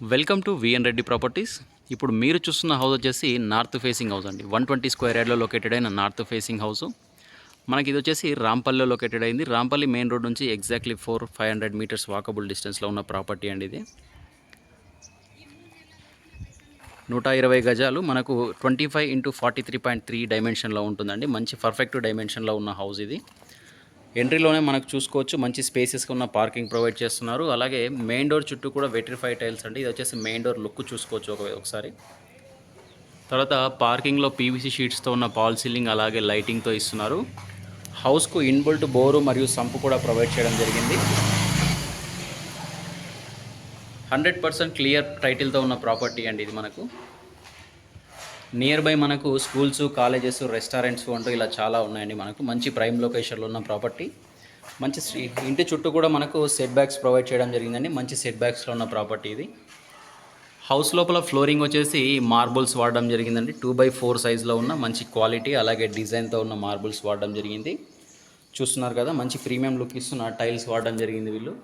Welcome to VN Reddy properties ఇప్పుడు మీరు చూస్తున్న హౌస్ వచ్చేసి నార్త్ ఫేసింగ్ హౌస్ అండి. వన్ ట్వంటీ స్క్వేర్ యార్డ్లో లొకేటెడ్ అయిన నార్త్ ఫేసింగ్ హౌస్ మనకి ఇది వచ్చేసి రాంపల్లిలో లొకేటెడ్ అయింది. రాంపల్లి మెయిన్ రోడ్ నుంచి exactly four five hundred metres walkable డిస్టెన్స్లో ఉన్న ప్రాపర్టీ అండి ఇది. నూట ఇరవై గజాలు మనకు twenty five into forty three point three డైమెన్షన్లో ఉంటుందండి. మంచి పర్ఫెక్ట్ డైమెన్షన్లో ఉన్న హౌస్ ఇది. ఎంట్రీలోనే మనకు చూసుకోవచ్చు. మంచి స్పేసెస్గా ఉన్న పార్కింగ్ ప్రొవైడ్ చేస్తున్నారు. అలాగే మెయిన్ డోర్ చుట్టూ కూడా వెట్రిఫై టైల్స్ అండి. ఇది వచ్చేసి మెయిన్ డోర్ లుక్ చూసుకోవచ్చు ఒక ఒకసారి. తర్వాత పార్కింగ్లో పీవీసీ షీట్స్తో ఉన్న పాల్ సీలింగ్ అలాగే లైటింగ్తో ఇస్తున్నారు. హౌస్కు ఇన్బుల్ట్ బోరు మరియు సంపు కూడా ప్రొవైడ్ చేయడం జరిగింది. హండ్రెడ్ పర్సెంట్ క్లియర్ టైటిల్తో ఉన్న ప్రాపర్టీ అండి ఇది మనకు. నియర్ బై మనకు స్కూల్స్ కాలేజెస్ రెస్టారెంట్స్ అంటూ ఇలా చాలా ఉన్నాయండి మనకు. మంచి ప్రైమ్ లొకేషన్లో ఉన్న ప్రాపర్టీ మంచి ఇంటి చుట్టూ కూడా మనకు సెట్ బ్యాక్స్ ప్రొవైడ్ చేయడం జరిగిందండి. మంచి సెట్ బ్యాక్స్లో ఉన్న ప్రాపర్టీ ఇది. హౌస్ లోపల ఫ్లోరింగ్ వచ్చేసి మార్బుల్స్ వాడడం జరిగిందండి. టూ బై ఫోర్ సైజ్లో ఉన్న మంచి క్వాలిటీ అలాగే డిజైన్తో ఉన్న మార్బుల్స్ వాడడం జరిగింది. చూస్తున్నారు కదా మంచి ప్రీమియం లుక్ ఇస్తున్న టైల్స్ వాడడం జరిగింది వీళ్ళు.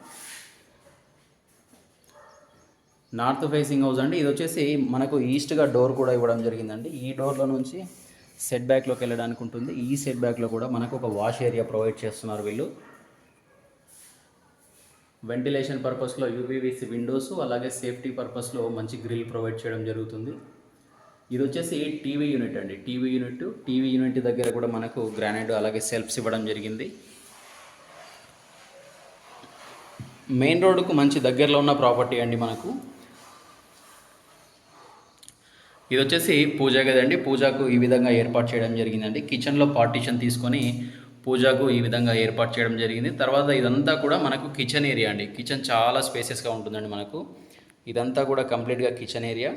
నార్త్ ఫేసింగ్ హౌస్ అండి. ఇది వచ్చేసి మనకు ఈస్ట్గా డోర్ కూడా ఇవ్వడం జరిగిందండి. ఈ డోర్లో నుంచి సెట్ బ్యాక్లోకి వెళ్ళడానికి ఉంటుంది. ఈ సెట్ బ్యాక్లో కూడా మనకు ఒక వాష్ ఏరియా ప్రొవైడ్ చేస్తున్నారు వీళ్ళు. వెంటిలేషన్ పర్పస్లో యూపీవీసీ విండోస్ అలాగే సేఫ్టీ పర్పస్లో మంచి గ్రిల్ ప్రొవైడ్ చేయడం జరుగుతుంది. ఇది వచ్చేసి టీవీ యూనిట్ అండి. టీవీ యూనిట్ టీవీ యూనిట్ దగ్గర కూడా మనకు గ్రానైట్ అలాగే సెల్ఫ్స్ ఇవ్వడం జరిగింది. మెయిన్ రోడ్డుకు మంచి దగ్గరలో ఉన్న ప్రాపర్టీ అండి మనకు. ఇది వచ్చేసి పూజ గదండి. పూజకు ఈ విధంగా ఏర్పాటు చేయడం జరిగిందండి. కిచెన్లో పార్టీషన్ తీసుకొని పూజకు ఈ విధంగా ఏర్పాటు చేయడం జరిగింది. తర్వాత ఇదంతా కూడా మనకు కిచెన్ ఏరియా అండి. కిచెన్ చాలా స్పేసెస్గా ఉంటుందండి మనకు. ఇదంతా కూడా కంప్లీట్గా కిచెన్ ఏరియా.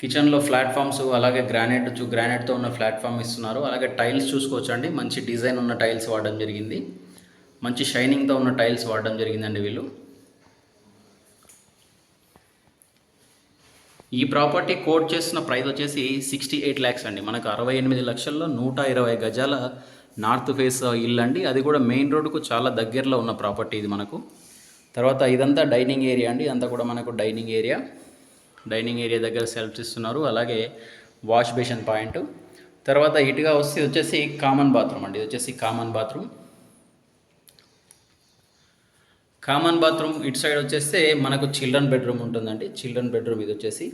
కిచెన్లో ప్లాట్ఫామ్స్ అలాగే గ్రానైట్ చూ గ్రానైట్తో ఉన్న ప్లాట్ఫామ్ ఇస్తున్నారు. అలాగే టైల్స్ చూసుకోవచ్చండి. మంచి డిజైన్ ఉన్న టైల్స్ వాడడం జరిగింది. మంచి షైనింగ్తో ఉన్న టైల్స్ వాడడం జరిగిందండి వీళ్ళు. ఈ ప్రాపర్టీ కోట్ చేసిన ప్రైస్ వచ్చేసి సిక్స్టీ ఎయిట్ ల్యాక్స్ అండి. మనకు అరవై ఎనిమిది లక్షల్లో నూట ఇరవై గజాల నార్త్ ఫేస్ ఇల్లు అండి. అది కూడా మెయిన్ రోడ్కు చాలా దగ్గరలో ఉన్న ప్రాపర్టీ ఇది మనకు. తర్వాత ఇదంతా డైనింగ్ ఏరియా అండి. ఇదంతా కూడా మనకు డైనింగ్ ఏరియా. డైనింగ్ ఏరియా దగ్గర సెల్ఫ్స్ ఇస్తున్నారు అలాగే వాష్ బేషన్ పాయింట్. తర్వాత ఇటుగా వస్తే వచ్చేసి కామన్ బాత్రూమ్ అండి. ఇది వచ్చేసి కామన్ బాత్రూమ్. కామన్ బాత్రూమ్ ఇటు సైడ్ వచ్చేస్తే మనకు చిల్డ్రన్ బెడ్రూమ్ ఉంటుందండి. చిల్డ్రన్ బెడ్రూమ్ ఇది వచ్చేసి.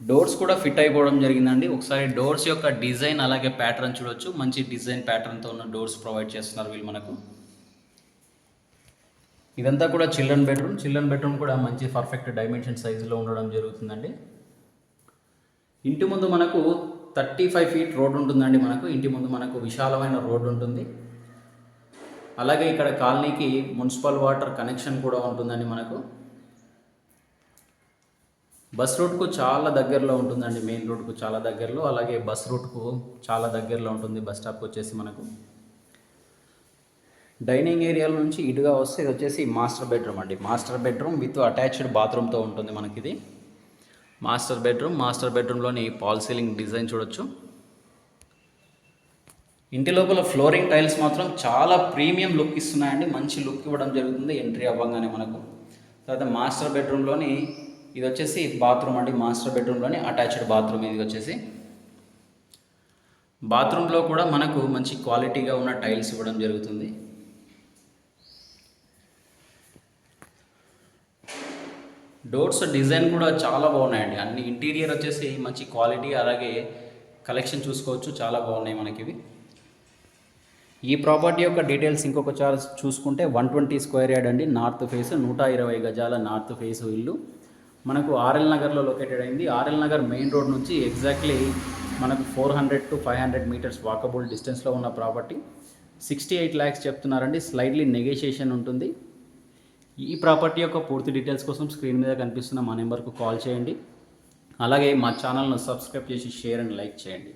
డోర్స్ కూడా ఫిట్ అయిపోవడం జరిగిందండి. ఒకసారి డోర్స్ యొక్క డిజైన్ అలాగే ప్యాటర్న్ చూడొచ్చు. మంచి డిజైన్ ప్యాటర్న్తో ఉన్న డోర్స్ ప్రొవైడ్ చేస్తున్నారు వీళ్ళు మనకు. ఇదంతా కూడా చిల్డ్రన్ బెడ్రూమ్. చిల్డ్రన్ బెడ్రూమ్ కూడా మంచి పర్ఫెక్ట్ డైమెన్షన్ సైజులో ఉండడం జరుగుతుందండి. ఇంటి ముందు మనకు థర్టీ ఫైవ్ ఫీట్ రోడ్ ఉంటుందండి మనకు. ఇంటి ముందు మనకు విశాలమైన రోడ్ ఉంటుంది. అలాగే ఇక్కడ కాలనీకి మున్సిపల్ వాటర్ కనెక్షన్ కూడా ఉంటుందండి మనకు. బస్ రూట్కు చాలా దగ్గరలో ఉంటుందండి మెయిన్ రోడ్కు చాలా దగ్గరలో. అలాగే బస్ రూట్కు చాలా దగ్గరలో ఉంటుంది బస్ స్టాప్కి వచ్చేసి మనకు. డైనింగ్ ఏరియాల నుంచి ఇటుగా వస్తే ఇది వచ్చేసి మాస్టర్ బెడ్రూమ్ అండి. మాస్టర్ బెడ్రూమ్ విత్ అటాచ్డ్ బాత్రూమ్తో ఉంటుంది మనకి ఇది మాస్టర్ బెడ్రూమ్ మాస్టర్ బెడ్రూమ్లోని పాల్ సీలింగ్ డిజైన్ చూడొచ్చు. ఇంటి లోపల ఫ్లోరింగ్ టైల్స్ మాత్రం చాలా ప్రీమియం లుక్ ఇస్తున్నాయండి. మంచి లుక్ ఇవ్వడం జరుగుతుంది ఎంట్రీ అవ్వగానే మనకు. తర్వాత మాస్టర్ బెడ్రూమ్లోని ఇది వచ్చేసి బాత్రూమ్ అండి. మాస్టర్ బెడ్రూమ్లోని అటాచ్డ్ బాత్రూమ్ ఇది వచ్చేసి. బాత్రూంలో కూడా మనకు మంచి క్వాలిటీగా ఉన్న టైల్స్ ఇవ్వడం జరుగుతుంది. డోర్స్ డిజైన్ కూడా చాలా బాగున్నాయండి. అన్ని ఇంటీరియర్ వచ్చేసి మంచి క్వాలిటీ అలాగే కలెక్షన్ చూసుకోవచ్చు. చాలా బాగున్నాయి మనకి ఇవి. ఈ ప్రాపర్టీ యొక్క డీటెయిల్స్ ఇంకొక చార్జ్ చూసుకుంటే వన్ ట్వంటీ స్క్వేర్ యార్డ్ అండి నార్త్ ఫేస్ నూట ఇరవై గజాల నార్త్ ఫేస్ ఇల్లు. మనకు ఆర్ఎల్ నగర్లో లొకేటెడ్ అయింది. ఆర్ఎల్ నగర్ మెయిన్ రోడ్ నుంచి ఎగ్జాక్ట్లీ మనకు four hundred to five hundred metres walkable డిస్టెన్స్లో ఉన్న ప్రాపర్టీ. సిక్స్టీ ఎయిట్ ల్యాక్స్ చెప్తున్నారండి స్లైడ్లీ నెగోషియేషన్ ఉంటుంది. ఈ ప్రాపర్టీ యొక్క పూర్తి డీటెయిల్స్ కోసం స్క్రీన్ మీద కనిపిస్తున్న మా నెంబర్కు కాల్ చేయండి. అలాగే మా ఛానల్ను సబ్స్క్రైబ్ చేసి షేర్ అండ్ లైక్ చేయండి.